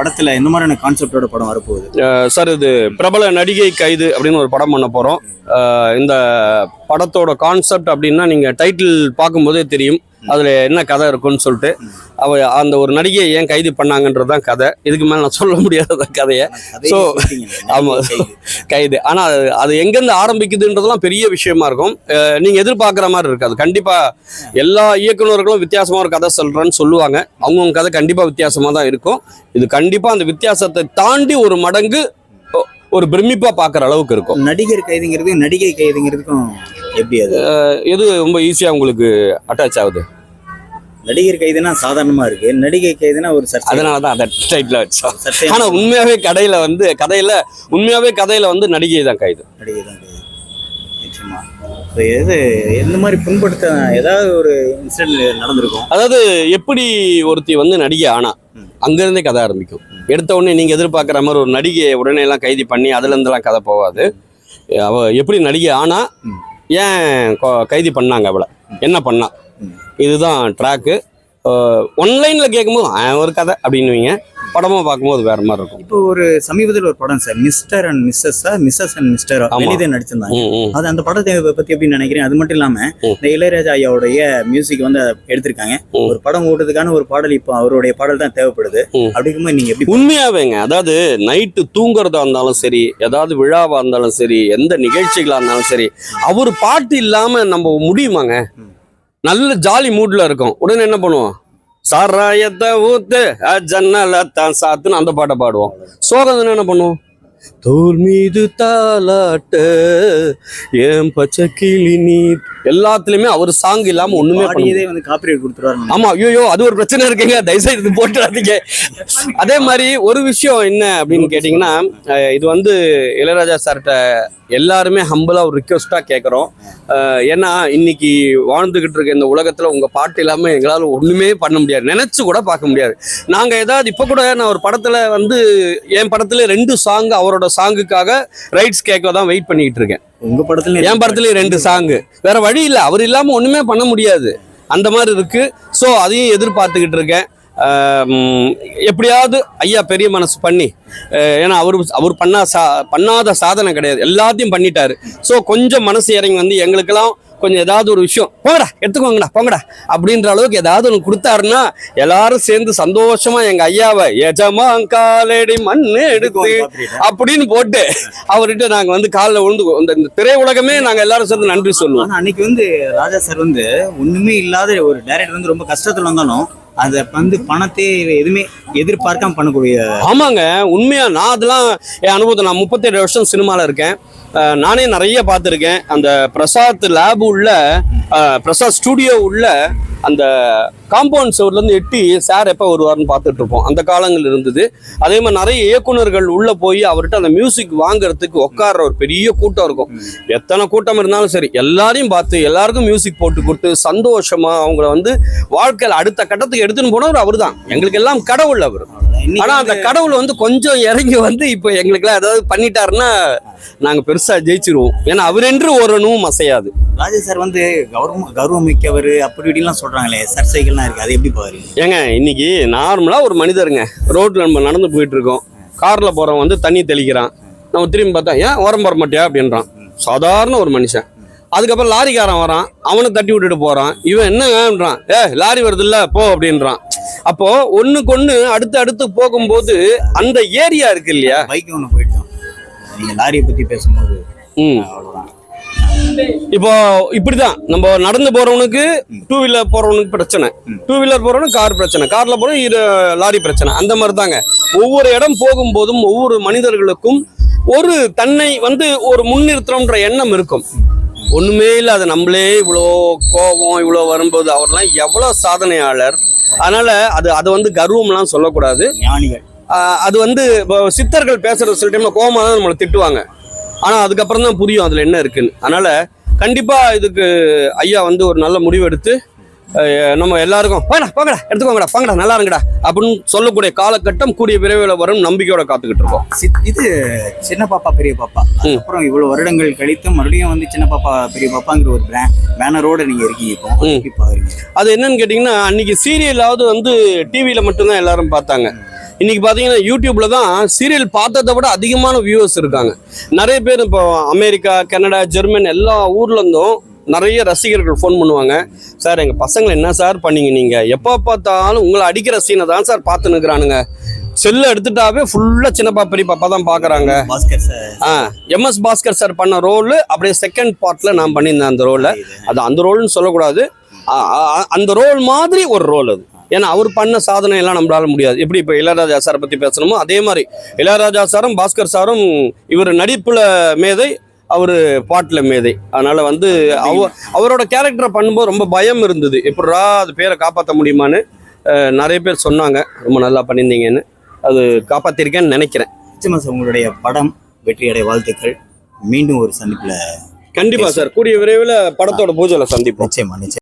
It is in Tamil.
படத்துல எந்த மாதிரியான கான்செப்டோட படம் வரப்போகுது. சார் இது பிரபல நடிகை கைது அப்படின்னு ஒரு படம் பண்ண போகிறோம் இந்த படத்தோட கான்செப்ட் அப்படின்னா நீங்கள் டைட்டில் பார்க்கும்போதே தெரியும். அதில் என்ன கதை இருக்குன்னு சொல்லிட்டு அவ அந்த ஒரு நடிகையை ஏன் கைது பண்ணாங்கன்றது தான் கதை. இதுக்கு மேலே நான் சொல்ல முடியாத கதையை. கதையை So, சொல்லிட்டீங்க. ஆமா. கைது. ஆனால் அது எங்கேருந்து ஆரம்பிக்குதுன்றதெல்லாம் பெரிய விஷயமா இருக்கும். அஹ் நீங்க எதிர்பார்க்குற மாதிரி இருக்காது. கண்டிப்பா எல்லா இயக்குனர்களும் வித்தியாசமா ஒரு கதை சொல்றேன்னு சொல்லுவாங்க. அவங்கவுங்க கதை கண்டிப்பா வித்தியாசமா தான் இருக்கும். இது கண்டிப்பா அந்த வித்தியாசத்தை தாண்டி ஒரு மடங்கு ஒரு பிரமிப்பா பார்க்குற அளவுக்கு இருக்கும். நடிகர் கைதுங்கிறது நடிகை கைதுங்கிறதுக்கும் எப்படி அது? எது ரொம்ப ஈஸியா உங்களுக்கு அட்டாச் ஆகுது? நடிகர் கைதுனா சாதாரணமா இருக்கு. நடிகை கைதுனா ஒரு சர்ச்சை. அதனால தான் அந்த டைட்டில் வச்சோம் ஆனா உண்மையாவே கடையில வந்து கதையில உண்மையாவே கதையில வந்து நடிகை தான் கைது நடிகை தான் கைது நிச்சயமா. எது எந்த மாதிரி புண்படுத்த ஏதாவது ஒரு இன்சிடென்ட் நடந்திருக்கும்? அதாவது எப்படி ஒருத்தி வந்து நடிகை ஆனா. அங்கிருந்தே கதை ஆரம்பிக்கும். எடுத்த உடனே நீங்க எதிர்பார்க்குற மாதிரி ஒரு நடிகையை உடனே எல்லாம் கைது பண்ணி அதுல இருந்தெல்லாம் கதை போகாது. அவ எப்படி நடிகை ஆனா. ஏன் கைது பண்ணாங்க அவளை? என்ன பண்ணா. இதுதான் ட்ராக்கு ஒன்லைன்ல கேட்கும்போது "ஆ, ஒரு கதை அப்படின்னுவீங்க படமா பார்க்கும்போது வேற மாதிரி இருக்கும் இப்போ ஒரு சமீபத்தில் ஒரு படம் sir mister and missus missus and mister. வெளியே நடிச்சிருந்தாங்க. அது அந்த படத்தை பத்தி எப்படி நினைக்கிறேன் அது மட்டும் இல்லாம ம். இந்த இளையராஜா ஐயாவுடைய மியூசிக் வந்து எடுத்திருக்காங்க. ஒரு படம் ஓட்டுறதுக்கான ஒரு பாடல் இப்போ அவருடைய பாடல் தான் தேவைப்படுது. அப்படிங்கும்போது நீங்க எப்படி உண்மையாவேங்க அதாவது நைட்டு தூங்குறதா இருந்தாலும் சரி ஏதாவது விழாவா இருந்தாலும் சரி எந்த நிகழ்ச்சிகளா இருந்தாலும் சரி அவர் பாட்டு இல்லாம நம்ம முடியுமாங்க. நல்ல ஜாலி மூட்ல இருக்கும். உடனே என்ன பண்ணுவோம்? சாராயத்தை ஊத்து அஹ், தான் சாத்துன்னு அந்த பாட்டை பாடுவோம். சோகம் என்ன பண்ணுவோம்? தோல் மீது தாலாட்ட ஏன் பச்சை கிளி நீ எல்லாத்துலயுமே அவர் சாங் இல்லாம ஒண்ணுமே பாடியதே வந்து காப்பிரைட் கொடுத்துருவாரு ஆமா ஐயோ அது ஒரு பிரச்சனை இருக்குங்க. தயவுசெய்து இது போட்டுறாதீங்க. அதே மாதிரி ஒரு விஷயம் என்ன அப்படின்னு கேட்டிங்கன்னா இது வந்து இளையராஜா சார்கிட்ட எல்லாருமே ஹம்பிளா ஒரு ரிக்வஸ்டா கேட்குறோம் ஏன்னா இன்னைக்கு வாழ்ந்துகிட்டு இருக்க இந்த உலகத்துல உங்க பாட்டு இல்லாம எங்களால ஒண்ணுமே பண்ண முடியாது. நினைச்சு கூட பார்க்க முடியாது. நாங்க ஏதாவது இப்ப கூட நான் ஒரு படத்துல வந்து என் படத்துல ரெண்டு சாங் அவரோட சாங்குக்காக ரைட்ஸ் கேட்க தான் வெயிட் பண்ணிக்கிட்டு இருக்கேன். உங்க படத்துல என் படத்துலயும் ரெண்டு சாங்கு வேற வழி இல்லை. அவர் இல்லாம ஒண்ணுமே பண்ண முடியாது. அந்த மாதிரி இருக்கு. ஸோ அதையும் எதிர்பார்த்துக்கிட்டு இருக்கேன். எப்படியாவது ஐயா பெரிய மனசு பண்ணி ஏன்னா அவர் அவர் பண்ணா சா பண்ணாத சாதனை கிடையாது. எல்லாத்தையும் பண்ணிட்டாரு. ஸோ கொஞ்சம் மனசு இறங்கி வந்து எங்களுக்கெல்லாம் கொஞ்சம் ஏதாவது ஒரு விஷயம் போங்கடா எடுத்துக்கோங்கடா போங்கடா அப்படின்ற அளவுக்கு ஏதாவது ஒன்று கொடுத்தாருன்னா எல்லாரும் சேர்ந்து சந்தோஷமா எங்க ஐயாவை எஜமா காலடி மண்ணு எடுத்து அப்படின்னு போட்டு அவர்கிட்ட நாங்க வந்து காலில் விழுந்து இந்த திரையுலகமே நாங்க எல்லாரும் சேர்ந்து நன்றி சொல்லுவோம். அன்னைக்கு வந்து ராஜா சார் வந்து ஒண்ணுமே இல்லாத ஒரு டைரக்டர் வந்து ரொம்ப கஷ்டத்துல வந்தாலும் அதை வந்து பணத்தை எதுவுமே எதிர்பார்க்காம பண்ணக்கூடிய ஆமாங்க உண்மையா நான் அதெல்லாம் என் அனுபவத்தை நான் முப்பத்தேழு வருஷம் சினிமாவில் இருக்கேன். நானே நிறைய பார்த்துருக்கேன். அந்த பிரசாத் லேப் உள்ள பிரசாத் ஸ்டூடியோ உள்ள அந்த காம்பவுண்ட் சுவர்லேருந்து எட்டி சார் எப்போ வருவார்னு பார்த்துட்டு இருப்போம் அந்த காலங்கள் இருந்தது. அதே மாதிரி நிறைய இயக்குனர்கள் உள்ள போய் அவர்கிட்ட அந்த மியூசிக் வாங்குறதுக்கு உட்கார்ற ஒரு பெரிய கூட்டம் இருக்கும். எத்தனை கூட்டம் இருந்தாலும் சரி எல்லாரையும் பார்த்து எல்லாருக்கும் மியூசிக் போட்டு கொடுத்து சந்தோஷமா அவங்கள வந்து வாழ்க்கையில் அடுத்த கட்டத்துக்கு எடுத்துன்னு போனவர் அவர் தான் எங்களுக்கு எல்லாம் கடவுள் அவர். இன்னைக்கு ஆனா அந்த கடவுள் வந்து கொஞ்சம் இறங்கி வந்து இப்போ எங்களுக்குலாம் ஏதாவது பண்ணிட்டாருன்னா நாங்க பெருசா ஜெயிச்சிருவோம். ஏன்னா அவரென்று ஒரு அணுவும் அசையாது. ராஜா சார் வந்து கௌரவம் கௌரவம் மிக்கவர் அப்படி இப்படிலாம் சொல்றாங்களே சர்ச்சைகள்லாம் இருக்கு. அது எப்படி பாருங்க ஏங்க இன்னைக்கு நார்மலா ஒரு மனிதருங்க. ரோட்ல நம்ம நடந்து போயிட்டு இருக்கோம் கார்ல போறவன் வந்து தண்ணி தெளிக்கிறான். நம்ம திரும்பி பார்த்தா ஏன் ஓரம் போற மாட்டியா? அப்படின்றான். சாதாரண ஒரு மனுஷன். அதுக்கப்புறம் லாரிக்காரன் வரான். அவனை தட்டி விட்டுட்டு போறான். இவன் என்னன்றான் ஏ லாரி வருது இல்ல போ அப்படின்றான். அப்போ ஒண்ணுக்கு ஒண்ணு அடுத்து அடுத்து போகும்போது அந்த ஏரியா இருக்கு இல்லையா? பைக் ஒன்று போயிட்டோம் நீங்க லாரியை பத்தி பேசும்போது ம். அவ்வளவுதான். இப்போ இப்படிதான். நம்ம நடந்து போறவனுக்கு டூ வீலர் போறவனுக்கு பிரச்சனை. டூ வீலர் போறவனுக்கு கார் பிரச்சனை. கார்ல போறவன் லாரி பிரச்சனை. அந்த மாதிரி தாங்க ஒவ்வொரு இடம் போகும்போதும் ஒவ்வொரு மனிதர்களுக்கும் ஒரு தன்னை வந்து ஒரு முன்னிறுத்தணுன்ற எண்ணம் இருக்கும். ஒண்ணுமே இல்லாத நம்மளே இவ்வளோ கோபம் இவ்வளோ வரும்போது அவர்லாம் எவ்வளோ சாதனையாளர். அதனால அது அது வந்து கர்வம்லாம் சொல்லக்கூடாது. ஞானிகள். அது வந்து சித்தர்கள் பேசுற சில டைம்ல கோவமா தான் நம்மளை திட்டுவாங்க. ஆனா அதுக்கப்புறம் தான் புரியும் அதுல என்ன இருக்குன்னு. அதனால கண்டிப்பா இதுக்கு ஐயா வந்து ஒரு நல்ல முடிவு எடுத்து நம்ம எல்லாருக்கும் போங்கடா போங்கடா எடுத்துக்கோங்கடா போங்கடா நல்லா இருங்கடா அப்படின்னு சொல்லக்கூடிய காலகட்டம் கூடிய விரைவில் வரும் நம்பிக்கையோட காத்துக்கிட்டு இருக்கோம். இது சின்ன பாப்பா பெரிய பாப்பா. அதுக்கப்புறம் இவ்வளவு வருடங்கள் கழித்து மறுபடியும் வந்து சின்ன பாப்பா பெரிய பாப்பாங்கிற ஒரு பேனரோட நீங்க இருக்கீங்க இப்போ. அது என்னன்னு கேட்டிங்கன்னா அன்னைக்கு சீரியலாவது வந்து டிவியில் மட்டும்தான் எல்லாரும் பார்த்தாங்க. இன்னைக்கு பார்த்தீங்கன்னா யூடியூப்ல தான் சீரியல் பார்த்ததை விட அதிகமான வியூவர்ஸ் இருக்காங்க. நிறைய பேர் இப்போ அமெரிக்கா கனடா ஜெர்மன் எல்லா ஊர்ல இருந்தும் நிறைய ரசிகர்கள் ஃபோன் பண்ணுவாங்க. சார் எங்கள் பசங்களை என்ன சார் பண்ணீங்க நீங்கள் எப்போ பார்த்தாலும் உங்களை அடிக்கிற சீனை தான் சார் பார்த்து நிற்கிறானுங்க செல்லை எடுத்துட்டாவே ஃபுல்லாக சின்னப்பா பெரியப்பா தான் பார்க்குறாங்க. பாஸ்கர் சார். ஆ எம்எஸ் பாஸ்கர் சார் பண்ண ரோல் அப்படியே செகண்ட் பார்ட்ல நான் பண்ணியிருந்தேன் அந்த ரோலை அது அந்த ரோல்னு சொல்லக்கூடாது. அந்த ரோல் மாதிரி ஒரு ரோல் அது. ஏன்னா அவர் பண்ண சாதனை எல்லாம் நம்மளால முடியாது. எப்படி இப்போ இளையராஜா சாரை பற்றி பேசணுமோ அதே மாதிரி இளையராஜா சாரும் பாஸ்கர் சாரும் இவர் நடிப்புல மேதை அவர் பாட்டில் மேதை. அதனால வந்து அவ அவரோட கேரக்டரை பண்ணும்போது ரொம்ப பயம் இருந்தது. எப்படிரா அது பேரை காப்பாற்ற முடியுமான்னு நிறைய பேர் சொன்னாங்க. ரொம்ப நல்லா பண்ணியிருந்தீங்கன்னு. அது காப்பாற்றிருக்கேன்னு நினைக்கிறேன். நிச்சயமா சார் உங்களுடைய படம் வெற்றியடைய வாழ்த்துக்கள். மீண்டும் ஒரு சந்திப்புல கண்டிப்பா சார். கூடிய விரைவில் படத்தோட பூஜையில் சந்திப்போம். நிச்சயமா நிச்சயம்.